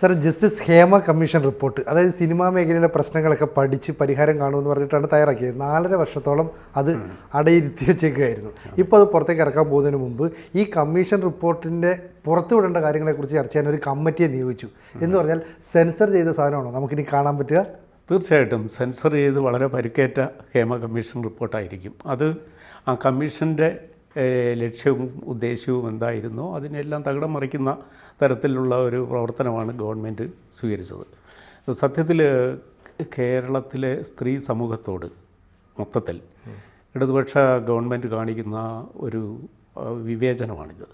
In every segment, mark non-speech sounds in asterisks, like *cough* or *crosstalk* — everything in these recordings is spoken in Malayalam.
Sir justice Hema commission report. അതായത് സിനിമാ മേഖലയിലെ പ്രശ്നങ്ങളൊക്കെ പഠിച്ച് പരിഹാരം കാണുമെന്ന് പറഞ്ഞിട്ടാണ് തയ്യാറാക്കിയത്. നാലര വർഷത്തോളം അത് അടയിരുത്തി വെച്ചേക്കുകയായിരുന്നു ഇപ്പോൾ അത് പുറത്തേക്ക് ഇറക്കാൻ പോകുന്നതിന് മുമ്പ് ഈ കമ്മീഷൻ റിപ്പോർട്ടിന്റെ പുറത്തു വിടേണ്ട കാര്യങ്ങളെക്കുറിച്ച് ചർച്ച ചെയ്യാൻ ഒരു കമ്മിറ്റിയെ നിയോഗിച്ചു. എന്ന് പറഞ്ഞാൽ സെൻസർ ചെയ്ത സാധനമാണോ? നമുക്കിനി കാണാൻ പറ്റുക? തീർച്ചയായിട്ടും. സെൻസർ ചെയ്ത് വളരെ പരിക്കേറ്റ ഹേമ കമ്മീഷൻ റിപ്പോർട്ടായിരിക്കും. അത് ആ കമ്മീഷന്റെ ലക്ഷ്യവും ഉദ്ദേശ്യവും എന്തായിരുന്നോ അതിനെല്ലാം തകിടം മറിക്കുന്ന തരത്തിലുള്ള ഒരു പ്രവർത്തനമാണ് ഗവൺമെന്റ് സ്വീകരിച്ചത്. സത്യത്തിൽ കേരളത്തിലെ സ്ത്രീ സമൂഹത്തോട് മൊത്തത്തിൽ ഇടതുപക്ഷ ഗവൺമെന്റ് കാണിക്കുന്ന ഒരു വിവേചനമാണിത്.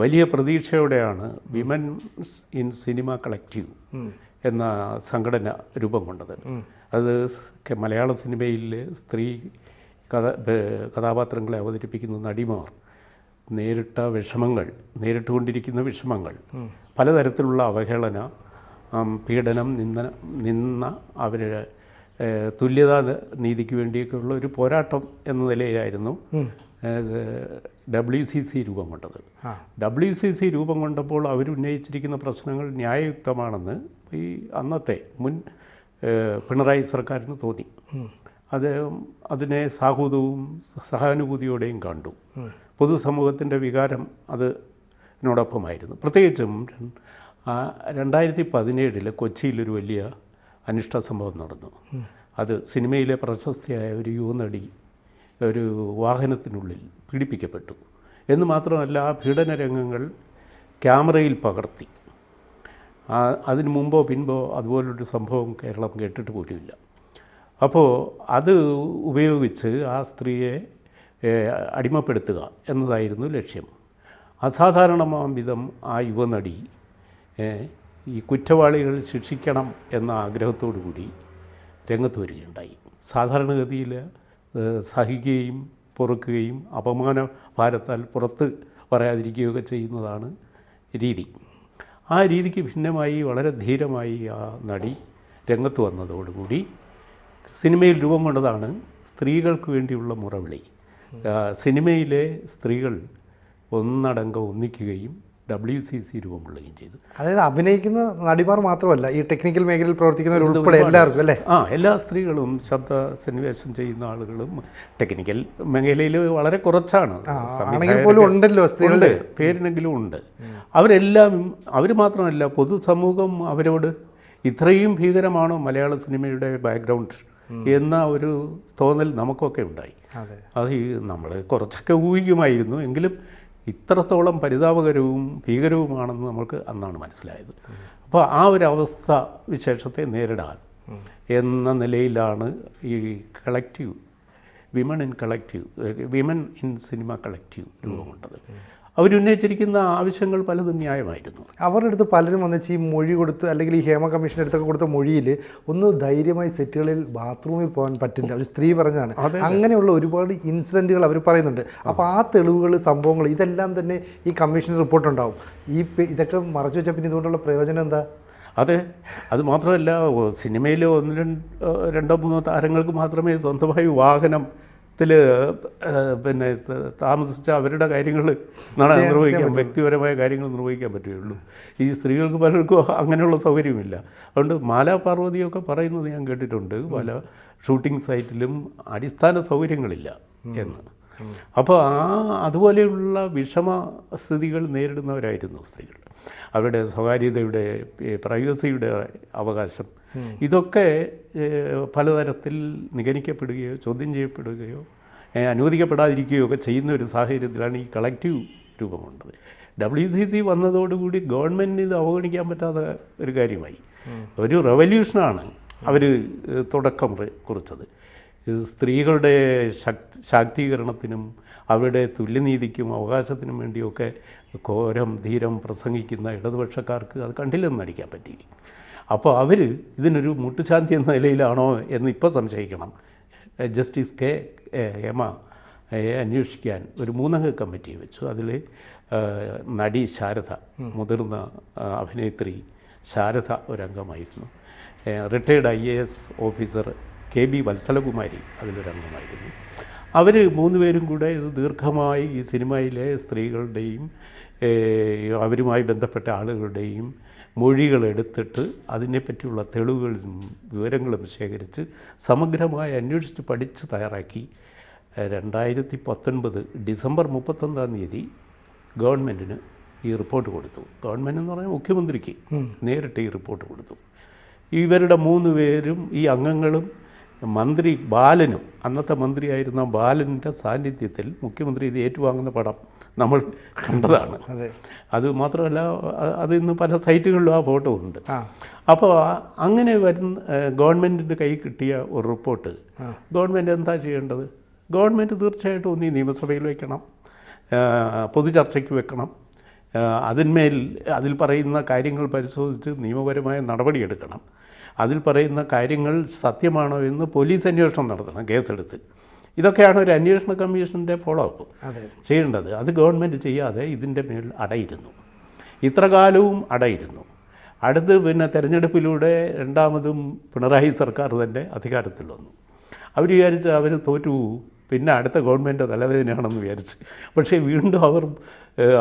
വലിയ പ്രതീക്ഷയോടെയാണ് വിമൻസ് ഇൻ സിനിമ കളക്റ്റീവ് എന്ന സംഘടന രൂപം കൊണ്ടത്. അത് മലയാള സിനിമയിൽ സ്ത്രീ കഥ കഥാപാത്രങ്ങളെ അവതരിപ്പിക്കുന്ന നടിമാർ നേരിട്ട വിഷമങ്ങൾ നേരിട്ടുകൊണ്ടിരിക്കുന്ന വിഷമങ്ങൾ പലതരത്തിലുള്ള അവഹേളന പീഡനം നിന്ന നിന്ന അവരുടെ ഏഹ്, തുല്യതാ നീതിക്ക് വേണ്ടിയൊക്കെയുള്ള ഒരു പോരാട്ടം എന്ന നിലയിലായിരുന്നു ഡബ്ല്യു സി സി രൂപം കൊണ്ടത്. ഡബ്ല്യു സി സി രൂപം കൊണ്ടപ്പോൾ അവരുന്നയിച്ചിരിക്കുന്ന പ്രശ്നങ്ങൾ ന്യായയുക്തമാണെന്ന് ഈ അന്നത്തെ മുൻ പിണറായി സർക്കാരിന് തോന്നി. അത് അതിനെ സാഹുതവും സഹാനുഭൂതിയോടെയും കണ്ടു. പൊതുസമൂഹത്തിന്റെ വികാരം അത് അതിനോടൊപ്പമായിരുന്നു പ്രത്യേകിച്ചും രണ്ടായിരത്തി പതിനേഴിൽ കൊച്ചിയിലൊരു വലിയ അനിഷ്ട സംഭവം നടന്നു. അത് സിനിമയിലെ പ്രശസ്തിയായ ഒരു യുവനടി ഒരു വാഹനത്തിനുള്ളിൽ പീഡിപ്പിക്കപ്പെട്ടു. എന്ന് മാത്രമല്ല ആ പീഡന രംഗങ്ങൾ ക്യാമറയിൽ പകർത്തി. അതിന് മുമ്പോ പിൻപോ അതുപോലൊരു സംഭവം കേരളം കേട്ടിട്ട് പോലുമില്ല. അപ്പോൾ അത് ഉപയോഗിച്ച് ആ സ്ത്രീയെ അടിമപ്പെടുത്തുക എന്നതായിരുന്നു ലക്ഷ്യം. അസാധാരണമാം വിധം ആ യുവനടി ഈ കുറ്റവാളികൾ ശിക്ഷിക്കണം എന്ന ആഗ്രഹത്തോടു കൂടി രംഗത്ത് വരികയുണ്ടായി. സാധാരണഗതിയിൽ സഹിക്കുകയും പൊറുക്കുകയും അപമാന ഭാരത്താൽ പുറത്ത് പറയാതിരിക്കുകയൊക്കെ ചെയ്യുന്നതാണ് രീതി. ആ രീതിക്ക് ഭിന്നമായി വളരെ ധീരമായി ആ നടി രംഗത്ത് വന്നതോടുകൂടി സിനിമയിൽ രൂപം കൊണ്ടതാണ് സ്ത്രീകൾക്ക് വേണ്ടിയുള്ള മുറവിളി. സിനിമയിലെ സ്ത്രീകൾ ഒന്നടങ്കം ഒന്നിക്കുകയും ഡബ്ല്യു സി സി രൂപം കൊള്ളുകയും ചെയ്തു. അതായത് അഭിനയിക്കുന്ന നടിമാർ മാത്രമല്ല ഈ ടെക്നിക്കൽ മേഖലയിൽ പ്രവർത്തിക്കുന്നവർ ഉൾപ്പെടെ എല്ലാവർക്കും അല്ലേ? ആ എല്ലാ സ്ത്രീകളും ശബ്ദ സന്നിവേശം ചെയ്യുന്ന ആളുകളും ടെക്നിക്കൽ മേഖലയിൽ വളരെ കുറച്ചാണ്. പോലും ഉണ്ടല്ലോ സ്ത്രീകളുടെ പേരിനെങ്കിലും ഉണ്ട്. അവരെല്ലാം അവർ മാത്രമല്ല പൊതുസമൂഹം അവരോട് ഇത്രയും ഭീകരമാണോ മലയാള സിനിമയുടെ ബാക്ക്ഗ്രൗണ്ട് എന്ന ഒരു തോന്നൽ നമുക്കൊക്കെ ഉണ്ടായി. അതെ. ഈ നമ്മൾ കുറച്ചൊക്കെ ഊഹിക്കുമായിരുന്നു. എങ്കിലും ഇത്രത്തോളം പരിതാപകരവും ഭീകരവുമാണെന്ന് നമുക്ക് അന്നാണ് മനസ്സിലായത്. അപ്പോൾ ആ ഒരു അവസ്ഥ വിശേഷത്തെ നേരിടാൻ എന്ന നിലയിലാണ് ഈ collective women in collective women in cinema collective രൂപം കൊണ്ടത്. അവരുന്നയിച്ചിരിക്കുന്ന ആവശ്യങ്ങൾ പലതും ന്യായമായിരുന്നു. അവരുടെ അടുത്ത് പലരും വന്നിച്ച് ഈ മൊഴി കൊടുത്ത് അല്ലെങ്കിൽ ഈ ഹേമ കമ്മീഷൻ അടുത്തൊക്കെ കൊടുത്ത മൊഴിയിൽ ഒന്ന് ധൈര്യമായി സെറ്റുകളിൽ ബാത്റൂമിൽ പോകാൻ പറ്റില്ല. ഒരു സ്ത്രീ പറഞ്ഞാണ് അങ്ങനെയുള്ള ഒരുപാട് ഇൻസിഡന്റുകൾ അവർ പറയുന്നുണ്ട്. അപ്പോൾ ആ തെളിവുകൾ സംഭവങ്ങൾ ഇതെല്ലാം തന്നെ ഈ കമ്മീഷൻ റിപ്പോർട്ട് ഉണ്ടാവും ഈ ഇതൊക്കെ മറച്ചു വെച്ചാൽ പിന്നെ ഇതുകൊണ്ടുള്ള പ്രയോജനം എന്താ? അതെ. അത് മാത്രമല്ല സിനിമയിലെ ഒന്ന് രണ്ട് രണ്ടോ മൂന്നോ താരങ്ങൾക്ക് മാത്രമേ സ്വന്തമായി വാഹനത്തിൽ പിന്നെ താമസിച്ച അവരുടെ കാര്യങ്ങൾ നിർവഹിക്കാൻ വ്യക്തിപരമായ കാര്യങ്ങൾ നിർവഹിക്കാൻ പറ്റുകയുള്ളൂ. ഈ സ്ത്രീകൾക്ക് പലർക്കും അങ്ങനെയുള്ള സൗകര്യമില്ല. അതുകൊണ്ട് മാലാ പാർവതിയൊക്കെ പറയുന്നത് ഞാൻ കേട്ടിട്ടുണ്ട്. പല ഷൂട്ടിംഗ് സൈറ്റിലും അടിസ്ഥാന സൗകര്യങ്ങളില്ല എന്ന്. അപ്പോൾ ആ അതുപോലെയുള്ള വിഷമ സ്ഥിതികൾ നേരിടുന്നവരായിരുന്നു സ്ത്രീകൾ. അവരുടെ സ്വകാര്യതയുടെ പ്രൈവസിയുടെ അവകാശം. ഇതൊക്കെ പലതരത്തിൽ നിഗണിക്കപ്പെടുകയോ ചോദ്യം ചെയ്യപ്പെടുകയോ അനുവദിക്കപ്പെടാതിരിക്കുകയോ ഒക്കെ ചെയ്യുന്ന ഒരു സാഹചര്യത്തിലാണ് ഈ കളക്റ്റീവ് രൂപമുള്ളത് ഡബ്ല്യു സി സി വന്നതോടുകൂടി ഗവൺമെന്റിന് ഇത് അവഗണിക്കാൻ പറ്റാത്ത ഒരു കാര്യമായി. ഒരു റെവല്യൂഷനാണ് അവർ തുടക്കം കുറിച്ചത്. സ്ത്രീകളുടെ ശക് ശാക്തീകരണത്തിനും അവരുടെ തുല്യനീതിക്കും അവകാശത്തിനും വേണ്ടിയൊക്കെ ഘോരം ധീരം പ്രസംഗിക്കുന്ന ഇടതുപക്ഷക്കാർക്ക് അത് കണ്ടില്ലെന്ന് നടിക്കാൻ പറ്റിയില്ല. അപ്പോൾ അവർ ഇതിനൊരു മുട്ടുശാന്തി എന്ന നിലയിലാണോ എന്ന് ഇപ്പോൾ സംശയിക്കണം. ജസ്റ്റിസ് കെ ഹേമ അന്വേഷിക്കാൻ ഒരു മൂന്നംഗ കമ്മിറ്റി വെച്ചു. അതിൽ നടി ശാരദ മുതിർന്ന അഭിനേത്രി Sharada ഒരംഗമായിരുന്നു. Retired I A S officer K B Vatsalakumari അതിലൊരംഗമായിരുന്നു. അവർ മൂന്നുപേരും കൂടെ ഇത് ദീർഘമായി ഈ സിനിമയിലെ സ്ത്രീകളുടെയും അവരുമായി ബന്ധപ്പെട്ട ആളുകളുടെയും മൊഴികൾ എടുത്തിട്ട് അതിനെപ്പറ്റിയുള്ള തെളിവുകളും വിവരങ്ങളും ശേഖരിച്ച് സമഗ്രമായി അന്വേഷിച്ച് പഠിച്ച് തയ്യാറാക്കി. രണ്ടായിരത്തി പത്തൊൻപത് ഡിസംബർ മുപ്പത്തൊന്നാം തീയതി ഗവൺമെന്റിന് ഈ റിപ്പോർട്ട് കൊടുത്തു. ഗവൺമെന്റ് എന്ന് പറഞ്ഞാൽ മുഖ്യമന്ത്രിക്ക് നേരിട്ട് ഈ റിപ്പോർട്ട് കൊടുത്തു. ഇവരുടെ മൂന്ന് പേരും ഈ അംഗങ്ങളും മന്ത്രി ബാലനും അന്നത്തെ മന്ത്രിയായിരുന്ന ബാലന്റെ സാന്നിധ്യത്തിൽ മുഖ്യമന്ത്രി ഇത് ഏറ്റുവാങ്ങുന്ന പടം നമ്മൾ കണ്ടതാണ്. അതെ. അത് മാത്രമല്ല അത് ഇന്ന് പല സൈറ്റുകളിലും ആ ഫോട്ടോ ഉണ്ട്. അപ്പോൾ അങ്ങനെ വരുന്ന ഗവൺമെന്റിന്റെ കൈ കിട്ടിയ ഒരു റിപ്പോർട്ട്. ഗവൺമെന്റ് എന്താ ചെയ്യേണ്ടത്? ഗവൺമെന്റ് തീർച്ചയായിട്ടും ഒന്ന് നിയമസഭയിൽ വെക്കണം ആ, പൊതുചർച്ചയ്ക്ക് വെക്കണം. അതിന്മേൽ അതിൽ പറയുന്ന കാര്യങ്ങൾ പരിശോധിച്ച് നിയമപരമായ നടപടിയെടുക്കണം. അതിൽ പറയുന്ന കാര്യങ്ങൾ സത്യമാണോ എന്ന് പോലീസ് അന്വേഷണം നടത്തണം കേസെടുത്ത്. ഇതൊക്കെയാണ് ഒരു അന്വേഷണ കമ്മീഷന്റെ ഫോളോ അപ്പ് ചെയ്യേണ്ടത്. അത് ഗവൺമെന്റ് ചെയ്യാതെ ഇതിന്റെ മേൽ അടയിരുന്നു. ഇത്ര കാലവും അടയിരുന്നു. അടുത്ത് പിന്നെ തെരഞ്ഞെടുപ്പിലൂടെ രണ്ടാമതും പിണറായി സർക്കാർ തന്നെ അധികാരത്തിൽ വന്നു. അവർ വിചാരിച്ച് അവർ തോറ്റു. പിന്നെ അടുത്ത ഗവൺമെന്റ് തലവേദനയാണെന്ന് വിചാരിച്ച്. പക്ഷേ വീണ്ടും അവർ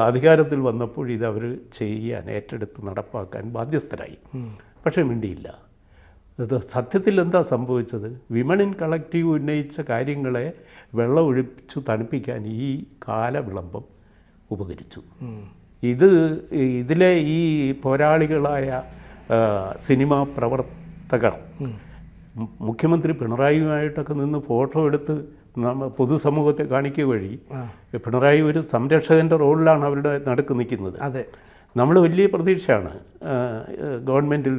അധികാരത്തിൽ വന്നപ്പോൾ ഇത് അവർ ചെയ്യാൻ ഏറ്റെടുത്ത് നടപ്പാക്കാൻ ബാധ്യസ്ഥരായി. പക്ഷേ മിണ്ടിയില്ല. ഇത് സത്യത്തിൽ എന്താ സംഭവിച്ചത്? വിമൺ ഇൻ കളക്റ്റീവ് ഉന്നയിച്ച കാര്യങ്ങളെ വെള്ളം ഒഴിപ്പിച്ചു തണുപ്പിക്കാൻ ഈ കാലവിളംബം ഉപകരിച്ചു. ഇത് ഇതിലെ ഈ പോരാളികളായ സിനിമാ പ്രവർത്തകർ മുഖ്യമന്ത്രി പിണറായിയുമായിട്ടൊക്കെ നിന്ന് ഫോട്ടോ എടുത്ത് പൊതുസമൂഹത്തെ കാണിക്കുക വഴി പിണറായി ഒരു സംരക്ഷകന്റെ റോളിലാണ് അവരുടെ നടുക്ക് നിൽക്കുന്നത്. അതെ. നമ്മൾ വലിയ പ്രതീക്ഷയാണ് ഗവൺമെന്റിൽ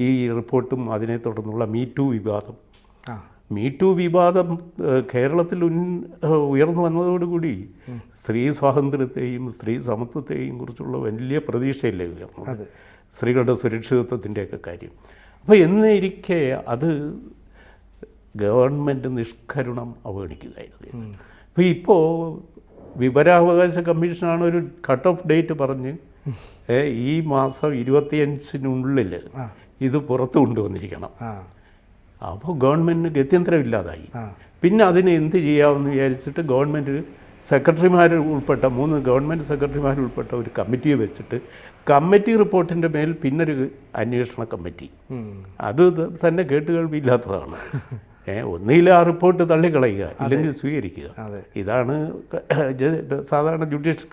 ഈ റിപ്പോർട്ടും അതിനെ തുടർന്നുള്ള മീ ടു വിവാദം. മീ ടു വിവാദം കേരളത്തിൽ ഉൻ ഉയർന്നു വന്നതോടുകൂടി സ്ത്രീ സ്വാതന്ത്ര്യത്തെയും സ്ത്രീ സമത്വത്തെയും കുറിച്ചുള്ള വലിയ പ്രതീക്ഷയല്ലേ ഉയർന്നത്? അതെ. സ്ത്രീകളുടെ സുരക്ഷിതത്വത്തിന്റെയൊക്കെ കാര്യം. അപ്പോൾ എന്നിരിക്കെ അത് ഗവൺമെന്റ് നിഷ്കരുണം അവഗണിക്കുകയായിരുന്നു. അപ്പോൾ ഇപ്പോൾ വിവരാവകാശ കമ്മീഷനാണ് ഒരു കട്ട് ഓഫ് ഡേറ്റ് പറഞ്ഞ് ഈ മാസം ഇരുപത്തിയഞ്ചിനുള്ളിൽ ഇത് പുറത്ത് കൊണ്ടുവന്നിരിക്കണം. അപ്പോൾ ഗവൺമെന്റിന് ഗത്യന്തരമില്ലാതായി. പിന്നെ അതിന് എന്ത് ചെയ്യാമെന്ന് വിചാരിച്ചിട്ട് ഗവൺമെന്റ് സെക്രട്ടറിമാർ ഉൾപ്പെട്ട മൂന്ന് ഗവൺമെന്റ് സെക്രട്ടറിമാർ ഉൾപ്പെട്ട ഒരു കമ്മിറ്റി വെച്ചിട്ട് കമ്മിറ്റി റിപ്പോർട്ടിന്റെ മേൽ പിന്നൊരു അന്വേഷണ കമ്മിറ്റി. അത് തന്നെ കേട്ടുകേൾവില്ലാത്തതാണ് *laughs* ഒന്നുകിൽ ആ റിപ്പോർട്ട് തള്ളിക്കളയുക ഇല്ലെങ്കിൽ സ്വീകരിക്കുക. ഇതാണ് സാധാരണ ജുഡീഷ്യൽ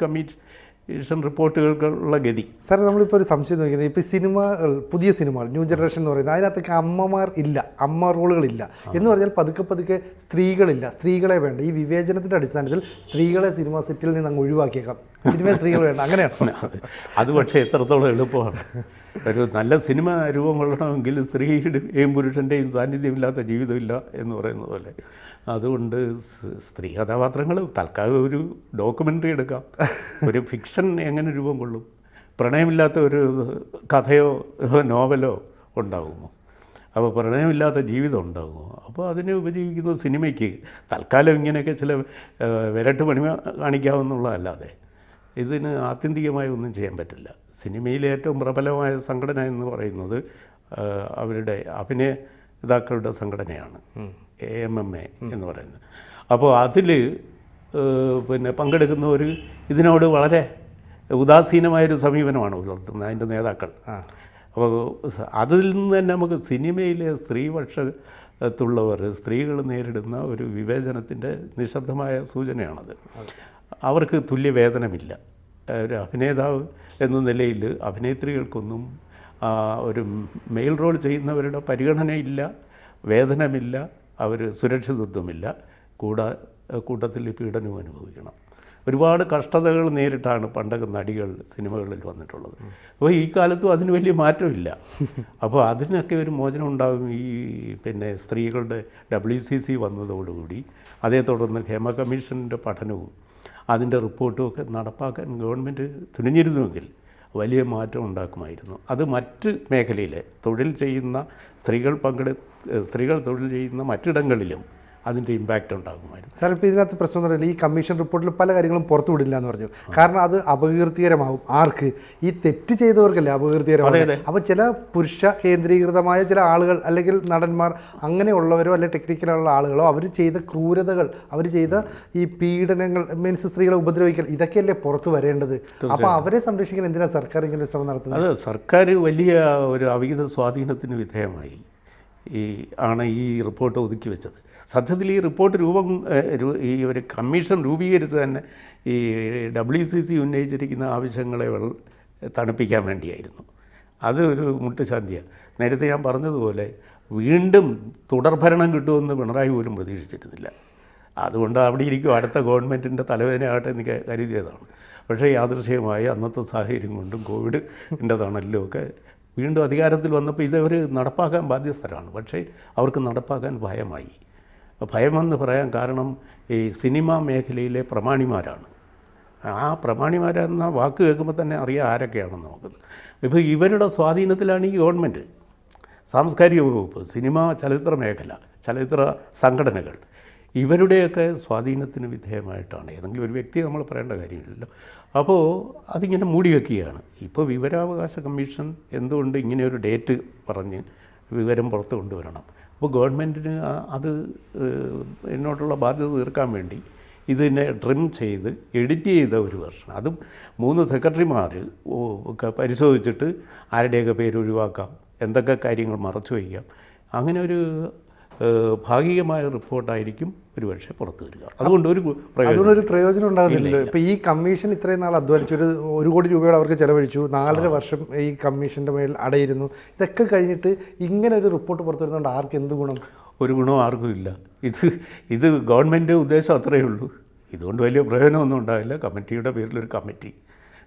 കമ്മീഷൻ റിപ്പോർട്ടുകൾക്കുള്ള ഗതി. സാർ നമ്മളിപ്പോൾ ഒരു സംശയം നോക്കുന്നത് ഇപ്പോൾ സിനിമകൾ പുതിയ സിനിമകൾ ന്യൂ ജനറേഷൻ എന്ന് പറയുന്നത് അതിനകത്തേക്ക് അമ്മമാർ ഇല്ല അമ്മ റോളുകളില്ല. എന്ന് പറഞ്ഞാൽ പതുക്കെ പതുക്കെ സ്ത്രീകളില്ല. സ്ത്രീകളെ വേണ്ട. ഈ വിവേചനത്തിന്റെ അടിസ്ഥാനത്തിൽ സ്ത്രീകളെ സിനിമ സെറ്റിൽ നിന്ന് അങ്ങ് ഒഴിവാക്കിയേക്കാം. സിനിമയിൽ സ്ത്രീകൾ വേണ്ട. അങ്ങനെയാണ്? *laughs* അത്. അത് പക്ഷേ എത്രത്തോളം എളുപ്പമാണ്. ഒരു നല്ല സിനിമ രൂപം കൊള്ളണമെങ്കിൽ സ്ത്രീയുടെയും പുരുഷന്റെയും സാന്നിധ്യമില്ലാത്ത ജീവിതമില്ല എന്ന് പറയുന്നത് പോലെ. അതുകൊണ്ട് സ്ത്രീ കഥാപാത്രങ്ങൾ തൽക്കാലം ഒരു ഡോക്യുമെന്ററി എടുക്കാം. ഒരു ഫിക്ഷൻ എങ്ങനെ രൂപം കൊള്ളും? പ്രണയമില്ലാത്ത ഒരു കഥയോ നോവലോ ഉണ്ടാകുമോ? അപ്പോൾ പ്രണയമില്ലാത്ത ജീവിതം ഉണ്ടാകുമോ? അപ്പോൾ അതിനെ ഉപജീവിക്കുന്ന സിനിമയ്ക്ക് തൽക്കാലം ഇങ്ങനെയൊക്കെ ചില വിരട്ട് പണി കാണിക്കാവുന്നുള്ളതല്ലാതെ ഇതിന് ആത്യന്തികമായി ഒന്നും ചെയ്യാൻ പറ്റില്ല. സിനിമയിലെ ഏറ്റവും പ്രബലമായ സംഘടന എന്ന് പറയുന്നത് അവരുടെ അഭിനേതാക്കളുടെ സംഘടനയാണ്. എ എം എം എ എന്ന് പറയുന്നത്. അപ്പോൾ അതിൽ പിന്നെ പങ്കെടുക്കുന്നവർ ഇതിനോട് വളരെ ഉദാസീനമായൊരു സമീപനമാണ് പുലർത്തുന്നത് അതിന്റെ നേതാക്കൾ. അപ്പോൾ അതിൽ നിന്ന് തന്നെ നമുക്ക് സിനിമയിലെ സ്ത്രീപക്ഷത്തുള്ളവർ സ്ത്രീകൾ നേരിടുന്ന ഒരു വിവേചനത്തിന്റെ നിശബ്ദമായ സൂചനയാണത്. അവർക്ക് തുല്യ വേതനമില്ല ഒരു അഭിനേതാവ് എന്ന നിലയിൽ അഭിനേത്രികൾക്കൊന്നും ഒരു മെയിൽ റോൾ ചെയ്യുന്നവരുടെ പരിഗണനയില്ല വേതനമില്ല അവർ സുരക്ഷിതത്വമില്ല. കൂടാ കൂട്ടത്തിൽ പീഡനവും അനുഭവിക്കണം. ഒരുപാട് കഷ്ടതകൾ നേരിട്ടാണ് പണ്ടൊക്കെ നടികൾ സിനിമകളിൽ വന്നിട്ടുള്ളത്. അപ്പോൾ ഈ കാലത്തും അതിന് വലിയ മാറ്റമില്ല. അപ്പോൾ അതിനൊക്കെ ഒരു മോചനം ഉണ്ടാകും ഈ പിന്നെ സ്ത്രീകളുടെ ഡബ്ല്യു സി സി വന്നതോടുകൂടി. അതേ തുടർന്ന് ഹേമ കമ്മീഷന്റെ പഠനവും അതിന്റെ റിപ്പോർട്ടും ഒക്കെ നടപ്പാക്കാൻ ഗവൺമെന്റ് തുനിഞ്ഞിരുന്നുവെങ്കിൽ വലിയ മാറ്റം ഉണ്ടാക്കുമായിരുന്നു. അത് മറ്റ് മേഖലയിൽ തൊഴിൽ ചെയ്യുന്ന സ്ത്രീകൾ പങ്കെടു സ്ത്രീകൾ തൊഴിൽ ചെയ്യുന്ന മറ്റിടങ്ങളിലും അതിന്റെ ഇമ്പാക്റ്റ് ഉണ്ടാകുമായിരുന്നു. സാർ ഇപ്പോൾ ഇതിനകത്ത് പ്രശ്നം എന്ന് പറയുന്നത് ഈ കമ്മീഷൻ റിപ്പോർട്ടിൽ പല കാര്യങ്ങളും പുറത്തു വിടില്ല എന്ന് പറഞ്ഞു. കാരണം അത് അപകീർത്തികരമാകും ആർക്ക്? ഈ തെറ്റ് ചെയ്തവർക്കല്ലേ അപകീർത്തികരമാകും അപ്പോൾ ചില പുരുഷ കേന്ദ്രീകൃതമായ ചില ആളുകൾ അല്ലെങ്കിൽ നടന്മാർ അങ്ങനെയുള്ളവരോ അല്ലെങ്കിൽ ടെക്നിക്കലുള്ള ആളുകളോ അവർ ചെയ്ത ക്രൂരതകൾ അവർ ചെയ്ത ഈ പീഡനങ്ങൾ മീൻസ് സ്ത്രീകളെ ഉപദ്രവിക്കൽ ഇതൊക്കെയല്ലേ പുറത്തു വരേണ്ടത്? അപ്പോൾ അവരെ സംരക്ഷിക്കാൻ എന്തിനാണ് സർക്കാർ ഇങ്ങനെ ശ്രമം നടത്തുന്നത്? അത് സർക്കാർ വലിയ ഒരു അവിഹിത സ്വാധീനത്തിന് വിധേയമായി. ഈ ആണ് ഈ റിപ്പോർട്ട് ഒതുക്കി വെച്ചത്. സത്യത്തിൽ ഈ റിപ്പോർട്ട് രൂപം ഈ ഒരു കമ്മീഷൻ രൂപീകരിച്ച് തന്നെ ഈ ഡബ്ല്യു സി സി ഉന്നയിച്ചിരിക്കുന്ന ആവശ്യങ്ങളെ തണുപ്പിക്കാൻ വേണ്ടിയായിരുന്നു. അത് ഒരു മുട്ടുശാന്തിയാണ് നേരത്തെ ഞാൻ പറഞ്ഞതുപോലെ വീണ്ടും തുടർഭരണം കിട്ടുമെന്ന് പിണറായി പോലും പ്രതീക്ഷിച്ചിരുന്നില്ല. അതുകൊണ്ട് അവിടെ ഇരിക്കും അടുത്ത ഗവൺമെന്റിന്റെ തലവേദനയാകട്ടെ എന്ന് ക- കരുതിയതാണ്. പക്ഷേ യാദൃശ്യമായി അന്നത്തെ സാഹചര്യം കൊണ്ടും കോവിഡിന്റെ ഒക്കെ വീണ്ടും അധികാരത്തിൽ വന്നപ്പോൾ ഇതവർ നടപ്പാക്കാൻ ബാധ്യസ്ഥരാണ്. പക്ഷേ അവർക്ക് നടപ്പാക്കാൻ ഭയമായി. ഭയമെന്ന് പറയാൻ കാരണം ഈ സിനിമാ മേഖലയിലെ പ്രമാണിമാരാണ്. ആ പ്രമാണിമാരെന്ന വാക്ക് കേൾക്കുമ്പോൾ തന്നെ അറിയാം ആരൊക്കെയാണെന്ന് നോക്കുന്നത് ഇപ്പോൾ ഇവരുടെ സ്വാധീനത്തിലാണ് ഈ ഗവൺമെന്റ്. സാംസ്കാരിക വകുപ്പ് സിനിമാ ചലച്ചിത്ര മേഖല ചലച്ചിത്ര സംഘടനകൾ. ഇവരുടെയൊക്കെ സ്വാധീനത്തിന് വിധേയമായിട്ടാണ്. ഏതെങ്കിലും ഒരു വ്യക്തി നമ്മൾ പറയേണ്ട കാര്യമില്ലല്ലോ. അപ്പോൾ അതിങ്ങനെ മൂടി വയ്ക്കുകയാണ് ഇപ്പോൾ വിവരാവകാശ കമ്മീഷൻ എന്തുകൊണ്ട് ഇങ്ങനെ ഒരു ഡേറ്റ് പറഞ്ഞ് വിവരം പുറത്ത് കൊണ്ടുവരണം? അപ്പോൾ ഗവൺമെന്റിന് അത് എന്നോടുള്ള ബാധ്യത തീർക്കാൻ വേണ്ടി ഇതിനെ ട്രിം ചെയ്ത് എഡിറ്റ് ചെയ്ത ഒരു വെർഷൻ. അതും മൂന്ന് സെക്രട്ടറിമാർ പരിശോധിച്ചിട്ട് ആരുടെയൊക്കെ പേര് ഒഴിവാക്കാം എന്തൊക്കെ കാര്യങ്ങൾ മറച്ചു വയ്ക്കാം. അങ്ങനെ ഒരു ഭാഗികമായ റിപ്പോർട്ടായിരിക്കും ഒരുപക്ഷെ പുറത്തു വരിക. അതുകൊണ്ട് ഒരു അതുകൊണ്ട് അതുകൊണ്ടൊരു പ്രയോജനം ഉണ്ടാകുന്നില്ല. ഇപ്പോൾ ഈ കമ്മീഷൻ ഇത്രയും നാൾ അധ്വാനിച്ചു. ഒരു ഒരു കോടി രൂപയോളം അവർക്ക് ചെലവഴിച്ചു. നാലര വർഷം ഈ കമ്മീഷന്റെ മേൽ അടയിരുന്നു. ഇതൊക്കെ കഴിഞ്ഞിട്ട് ഇങ്ങനെ ഒരു റിപ്പോർട്ട് പുറത്തു വരുന്നതുകൊണ്ട് ആർക്ക് എന്ത് ഗുണം? ഒരു ഗുണവും ആർക്കും ഇല്ല. ഇത് ഇത് ഗവൺമെന്റ് ഉദ്ദേശം അത്രയേ ഉള്ളൂ. ഇതുകൊണ്ട് വലിയ പ്രയോജനമൊന്നും ഉണ്ടാവില്ല. കമ്മിറ്റിയുടെ പേരിലൊരു കമ്മിറ്റി.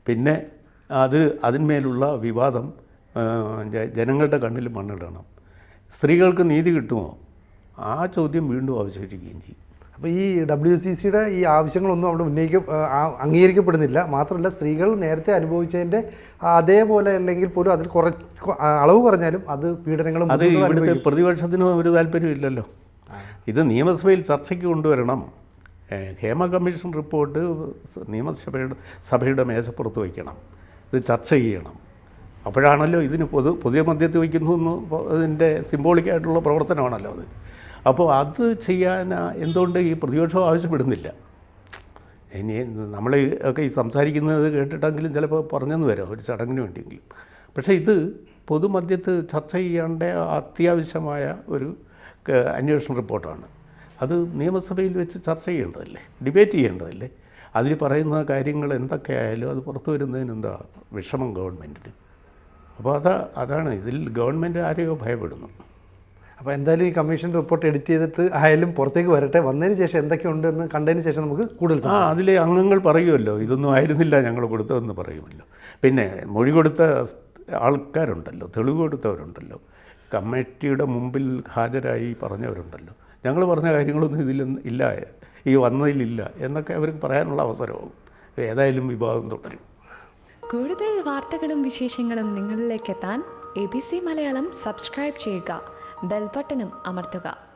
പിന്നെ അത് അതിന്മേലുള്ള വിവാദം ജനങ്ങളുടെ കണ്ണിൽ മണ്ണിടണം. സ്ത്രീകൾക്ക് നീതി കിട്ടുമോ? ആ ചോദ്യം വീണ്ടും അവശേഷിക്കുകയും ചെയ്യും. അപ്പോൾ ഈ ഡബ്ല്യു സി സിയുടെ ഈ ആവശ്യങ്ങളൊന്നും അവിടെ ഉന്നയിക്ക അംഗീകരിക്കപ്പെടുന്നില്ല. മാത്രമല്ല സ്ത്രീകൾ നേരത്തെ അനുഭവിച്ചതിന്റെ അതേപോലെ അല്ലെങ്കിൽ പോലും അതിൽ കുറ അളവ് കുറഞ്ഞാലും അത് പീഡനങ്ങളും അത് ഇവിടുത്തെ പ്രതിപക്ഷത്തിനും ഒരു താല്പര്യമില്ലല്ലോ ഇത് നിയമസഭയിൽ ചർച്ചയ്ക്ക് കൊണ്ടുവരണം. ഹേമ കമ്മീഷൻ റിപ്പോർട്ട് നിയമസഭയുടെ സഭയുടെ മേശപ്പുറത്ത് വയ്ക്കണം. ഇത് ചർച്ച ചെയ്യണം. അപ്പോഴാണല്ലോ ഇതിന് പൊതു പുതിയ മദ്യത്തിൽ വയ്ക്കുന്നു എന്ന് ഇതിന്റെ സിംബോളിക്കായിട്ടുള്ള പ്രവർത്തനമാണല്ലോ അത്. അപ്പോൾ അത് ചെയ്യാൻ എന്തുകൊണ്ട് ഈ പ്രതിപക്ഷം ആവശ്യപ്പെടുന്നില്ല? ഇനി നമ്മൾ ഒക്കെ ഈ സംസാരിക്കുന്നത് കേട്ടിട്ടെങ്കിലും ചിലപ്പോൾ പറഞ്ഞെന്ന് വരാം ഒരു ചടങ്ങിന് വേണ്ടിയെങ്കിലും. പക്ഷേ ഇത് പൊതുമധ്യത്ത് ചർച്ച ചെയ്യേണ്ട അത്യാവശ്യമായ ഒരു അന്വേഷണ റിപ്പോർട്ടാണ്. അത് നിയമസഭയിൽ വെച്ച് ചർച്ച ചെയ്യേണ്ടതല്ലേ? ഡിബേറ്റ് ചെയ്യേണ്ടതല്ലേ? അതിൽ പറയുന്ന കാര്യങ്ങൾ എന്തൊക്കെയായാലും അത് പുറത്തു വരുന്നതിന് എന്താ വിഷമം ഗവൺമെന്റിന്? അപ്പോൾ അതാ അതാണ് ഇതിൽ ഗവൺമെന്റ് ആരെയോ ഭയപ്പെടുന്നു. അപ്പോൾ എന്തായാലും ഈ കമ്മീഷൻ റിപ്പോർട്ട് എഡിറ്റ് ചെയ്തിട്ട് ആയാലും പുറത്തേക്ക് വരട്ടെ. വന്നതിന് ശേഷം എന്തൊക്കെയുണ്ടെന്ന് കണ്ടതിന് ശേഷം നമുക്ക് കൂടുതൽ ആ അതിലെ അംഗങ്ങൾ പറയുമല്ലോ. ഇതൊന്നും ആയിരുന്നില്ല ഞങ്ങൾ കൊടുത്തതെന്ന് പറയുമല്ലോ. പിന്നെ മൊഴി കൊടുത്ത ആൾക്കാരുണ്ടല്ലോ തെളിവ് കൊടുത്തവരുണ്ടല്ലോ. കമ്മിറ്റിയുടെ മുമ്പിൽ ഹാജരായി പറഞ്ഞവരുണ്ടല്ലോ. ഞങ്ങൾ പറഞ്ഞ കാര്യങ്ങളൊന്നും ഇതിൽ ഇല്ല. ഈ വന്നതിലില്ല എന്നൊക്കെ അവർക്ക് പറയാനുള്ള അവസരമാകും. ഏതായാലും വിഭാഗം തുടരും. കൂടുതൽ വാർത്തകളും വിശേഷങ്ങളും നിങ്ങളിലേക്ക് എത്താൻ A B C Malayalam subscribe ചെയ്യുക. ബെൽബട്ടനും അമർത്തുക.